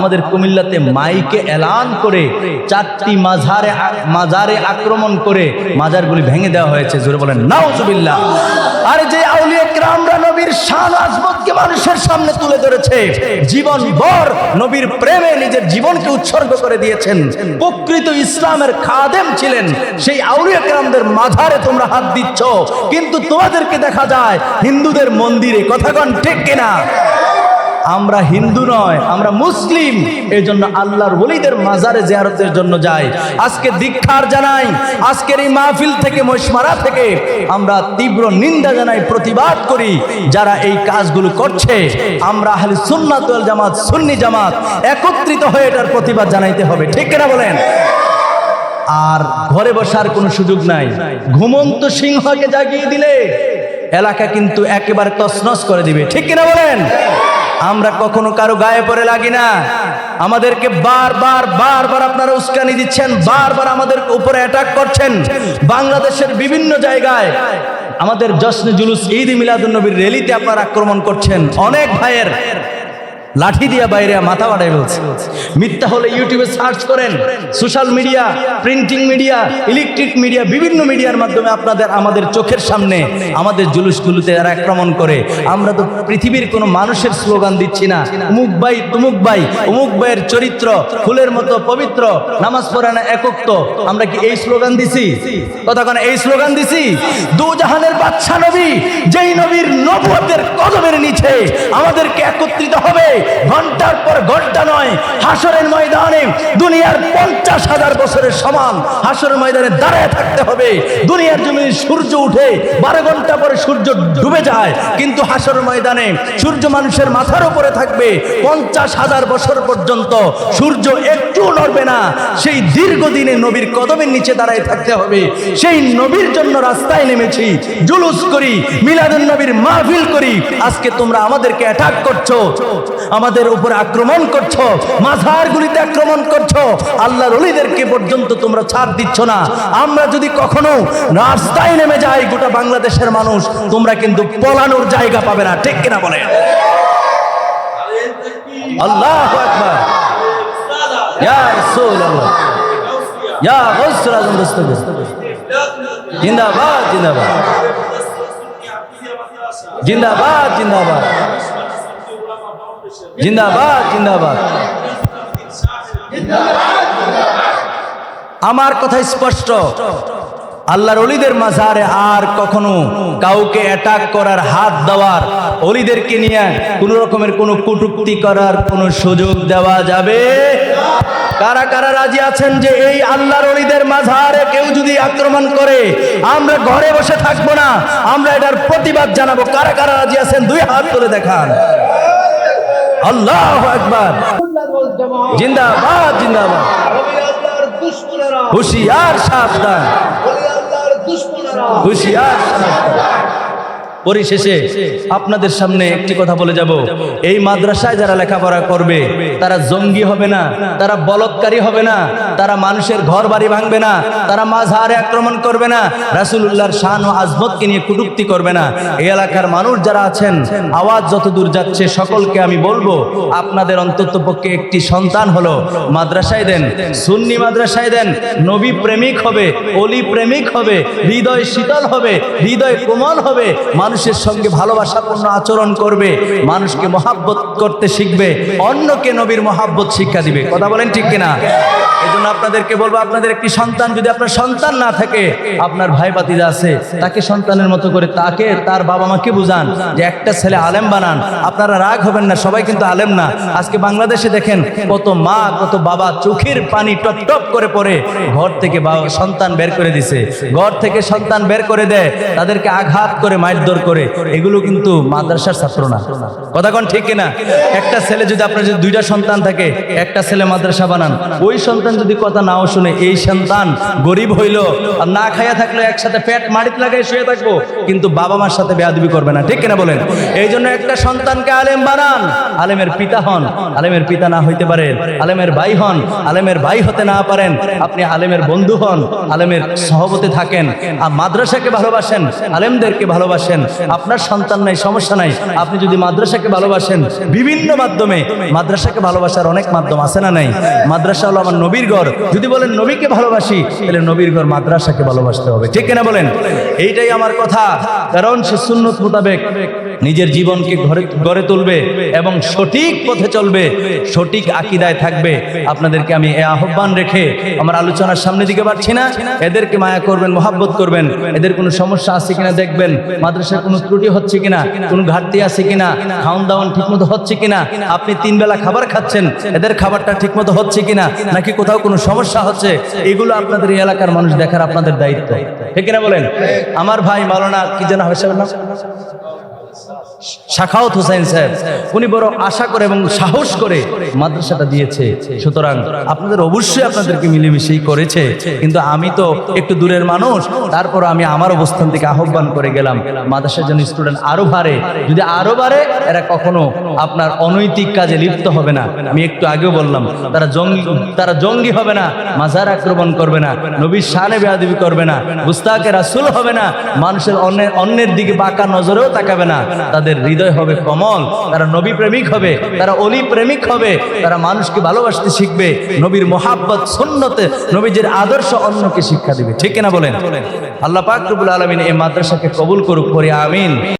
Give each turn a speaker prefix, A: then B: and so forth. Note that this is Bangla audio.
A: আমাদের কুমিল্লাতে মাইকে এলান করে চারটি মাঝারে মাজারে আক্রমণ করে মাজারগুলি ভেঙে দেওয়া হয়েছে। জোরে বলেন, নাউজুবিল্লাহ। আর যে আউলিয়া ক্রামরা নবীর শান আজমতকে মানুষের সামনে তুলে ধরেছে জীবন ভর নবীর প্রেমে নিজের জীবনকে উৎসর্গ করে দিয়েছেন। প্রকৃত ইসলামের খাদেম ছিলেন, সেই আউলিয়া ক্রামদের মাঝারে তোমরা হাত দিচ্ছ, কিন্তু তোমাদেরকে দেখা যায় হিন্দুদের মন্দিরে কথা কন ঠিক কিনা? আমরা হিন্দু নয়, আমরা মুসলিম। এই জন্য আল্লাহর বলিদের মাজারে জিয়ারতের জন্য যাই। আজকে দীক্ষার জানাই, আজকের এই মাহফিল থেকে মশমারা থেকে আমরা তীব্র নিন্দা জানাই, প্রতিবাদ করি যারা এই কাজগুলো করছে। আমরা আহলে সুন্নাত জামাত, সুন্নি জামাত একত্রিত হয়ে এটার প্রতিবাদ জানাইতে হবে। ঠিক কিনা বলেন? আর ঘরে বসার কোনো সুযোগ নাই। ঘুমন্ত সিংহকে জাগিয়ে দিলে এলাকা কিন্তু একেবারে তছনছ করে দিবে। ঠিক কিনা বলেন? আমরা কখনো কারও গায়ে পরে লাগি না। আমাদেরকে বারবার বারবার আপনারা উস্কানি দিচ্ছেন বারবার আমাদের উপরে অ্যাটাক করছেন। বাংলাদেশের বিভিন্ন জায়গায় আমাদের জশ্নে জুলুস ঈদ মিলাদুল নবীর র্যালিতে আপনারা আক্রমণ করছেন। অনেক ভাইয়ের লাঠি দিয়া বাইরে মাথা বাড়াই বলছে। মিথ্যা হলে ইউটিউবে সার্চ করেন। Social media printing media electric media বিভিন্ন মিডিয়ার মাধ্যমে আপনাদের আমাদের চোখের সামনে, আমাদের জুলুসগুলোতে এরা আক্রমণ করে। আমরা তো পৃথিবীর কোনো মানুষের স্লোগান দিচ্ছি না। অমুক ভাই, তুমুক ভাই অমুক ভাইয়ের চরিত্র, ফুলের মতো পবিত্র, নামাজ পড়ে না একক্ত। আমরা কি এই স্লোগান দিছি? কতক্ষণ এই স্লোগান দিছি? দু জাহানের বাদশা নবী, যেই নবীর নবুয়তের কদমের নিচে আমাদেরকে একত্রিত হবে। ঘণ্টার পর ঘণ্টা নয়, হাসরের ময়দানে দুনিয়ার পঞ্চাশ হাজার বছরের সমান হাসরের ময়দানে দাঁড়ায় থাকতে হবে। দুনিয়ার জমি সূর্য উঠে বারো ঘণ্টা পরে সূর্য ডুবে যায়, কিন্তু হাসরের ময়দানে সূর্য মানুষের মাথার উপরে থাকবে। পঞ্চাশ হাজার বছর পর্যন্ত সূর্য একটু নড়বে না। সেই দীর্ঘদিনে নবীর কদমের নিচে দাঁড়ায় থাকতে হবে। সেই নবীর জন্য রাস্তায় নেমেছি, জুলুস করি, মিলাদুন নবীর মাহফিল করি। আজকে তোমরা আমাদেরকে অ্যাটাক করছ। আমাদের উপরে আক্রমণ করছ, মাঝারগুলিতে আক্রমণ করছ, আল্লাহর অলিদেরকে পর্যন্ত তোমরা ছাড় দিচ্ছ না। আমরা যদি কখনো রাস্তায় নেমে যাই, গোটা বাংলাদেশের মানুষ, তোমরা কিন্তু পলানোর জায়গা পাবে না। ঠিক কিনা বলে আল্লাহ ইয়া জিন্দাবাদ জিন্দাবাদ। জিন্দাবাদ জিন্দাবাদ। জিন্দাবাদ জিন্দাবাদ। আমার কথা স্পষ্ট। আল্লাহর অলিদের মাঝারে আর কখনো কাউকে অ্যাটাক করার হাত দেওয়ার, অলিদেরকে নিয়ে কোনো রকমের কোনো কটুক্তি করার কোনো সুযোগ দেওয়া যাবে? কারা কারা রাজি আছেন যে এই আল্লাহর অলিদের মাঝারে কেউ যদি আক্রমণ করে, আমরা ঘরে বসে থাকব না, আমরা এটার প্রতিবাদ জানাব। কারা কারা রাজি আছেন? দুই হাত তুলে দেখান। আল্লাহ একবার জিন্দাবাদ জিন্দাবাদ। হুশিয়ার সাবধান। হুশিয়ার সাবধান। পরিশেষে আপনাদের সামনে একটি কথা বলে যাব। এই মাদ্রাসায় যারা লেখাপড়া করবে, তারা জঙ্গি হবে না, তারা বলৎকারী হবে না, তারা মানুষের ঘর বাড়ি ভাঙবে না, তারা মাঝহারে আক্রমণ করবে না, রাসুলুল্লাহর শান ও আজমতকে নিয়ে কুটুক্তি করবে না। এই এলাকার মানুষ যারা আছেন, আওয়াজ যত দূর যাচ্ছে, সকলকে আমি বলব, আপনাদের অন্তত পক্ষে একটি সন্তান হলো, মাদ্রাসায় দেন, সুন্নি মাদ্রাসায় দেন, নবী প্রেমিক হবে, অলি প্রেমিক হবে, হৃদয় শীতল হবে, হৃদয় কোমল হবে মানুষের সঙ্গে ভালোবাসাপূর্ণ আচরণ করবে, মানুষকে মহাব্বত করতে শিখবে, অন্যকে নবীর মহাব্বত শিক্ষা দিবে। কথা বলেন ঠিক কিনা? এই জন্য আপনাদেরকে বলব, আপনাদের একটি সন্তান, যদি আপনার সন্তান না থাকে, আপনার ভাই বাতিজা আছে, তাকে সন্তানের মতো করে তাকে, তার বাবা মাকে বুঝান যে একটা ছেলে আলেম বানান। আপনারা রাগ হবেন না, সবাই কিন্তু আলেম না। আজকে বাংলাদেশে দেখেন, কত মা, কত বাবা চোখের পানি টপ টপ করে পড়ে, ঘর থেকে বাবা সন্তান বের করে দিছে। ঘর থেকে সন্তান বের করে দেয়, তাদেরকে আঘাত করে মারধর করে, এগুলো কিন্তু মাদ্রাসার ছাত্র না। কথা কোন ঠিক কিনা? একটা ছেলে যদি আপনার যদি দুইটা সন্তান থাকে, একটা ছেলে মাদ্রাসা বানান। ওই সন্তান যদি কথা নাও শুনে, এই সন্তান গরিব হইল, আর না খাইয়া থাকলে একসাথে পেট মাটিতে লাগাই শুয়ে থাকব, কিন্তু বাবা মার সাথে বেয়াদবি করবে না। ঠিক কিনা বলেন? এই জন্য একটা সন্তানকে আলেম বানান। আলেমের পিতা হন, আলেমের পিতা না হইতে পারেন আলেমের ভাই হন, আলেমের ভাই হতে না পারেন, আপনি আলেমের বন্ধু হন, আলেমের সহবতে থাকেন, আর মাদ্রাসাকে ভালোবাসেন, আলেমদেরকে ভালোবাসেন আপনার সন্তান নাই, সমস্যা নাই। আপনি যদি মাদ্রাসাকে ভালোবাসেন, বিভিন্ন মাধ্যমে মাদ্রাসাকে ভালোবাসার অনেক মাধ্যম আছে না নাই? মাদ্রাসা হলো আমার নবীর ঘর। যদি বলেন, নবীকে ভালোবাসি তাহলে নবীর ঘর মাদ্রাসাকে ভালোবাসতে হবে। ঠিক কিনা বলেন? এইটাই আমার কথা। কারণ সে সুন্নত মোতাবেক নিজের জীবনকে ঘরে গড়ে তুলবে এবং সঠিক পথে চলবে, সঠিক আকিদায় থাকবে। আপনাদেরকে আমি এ আহ্বান রেখে আমার আলোচনার সামনে দিকে পারছি না। এদেরকে মায়া করবেন, মোহাব্বত করবেন। এদের কোনো সমস্যা আছে কিনা দেখবেন। মাদ্রাসায় কোনো ত্রুটি হচ্ছে কিনা? কোনো ঘাটতি আছে কিনা? খাওয়ান দাওয়ান ঠিকমতো হচ্ছে কিনা? আপনি তিন বেলা খাবার খাচ্ছেন, এদের খাবারটা ঠিকমতো হচ্ছে কিনা? নাকি কোথাও কোনো সমস্যা হচ্ছে? এগুলো আপনাদের এই এলাকার মানুষ দেখার আপনাদের দায়িত্ব। ঠিক কিনা বলেন? আমার ভাই মাওলানা, কি যেন হবে নাম? passar. শাখাওত হোসেন সাহেব, উনি বড় আশা করে এবং সাহস করে মাদ্রাসাটা দিয়েছে। সুতরাং আপনাদের অবশ্যই আপনাদেরকে মিলেমিশেই করেছে। কিন্তু আমি তো একটু দূরের মানুষ, তারপর আমি আমার অবস্থান থেকে আহ্বান করে গেলাম, মাদ্রাসার জন্য স্টুডেন্ট বাড়ে। যদি বাড়ে, এরা কখনো আপনার অনৈতিক কাজে লিপ্ত হবে না। আমি একটু আগেও বললাম, তারা জঙ্গি তারা জঙ্গি হবে না, মাজার আক্রমণ করবে না, নবীর শানে বেয়াদবি করবে না গুস্তাকে রাসুল হবে না, মানুষের অন্যের অন্যের দিকে বাঁকা নজরেও তাকাবে না। তাদের হৃদয় হবে কমল, তারা নবী প্রেমিক হবে, তারা অলি প্রেমিক হবে, তারা মানুষকে ভালোবাসতে শিখবে, নবীর মোহাব্বত সুন্নতে নবীজের আদর্শ অন্যকে শিক্ষা দিবে। ঠিক কিনা বলেন? আল্লাহ পাক আলমিন আলামিন এই মাদ্রাসাকে কবুল করুক করে আমিন।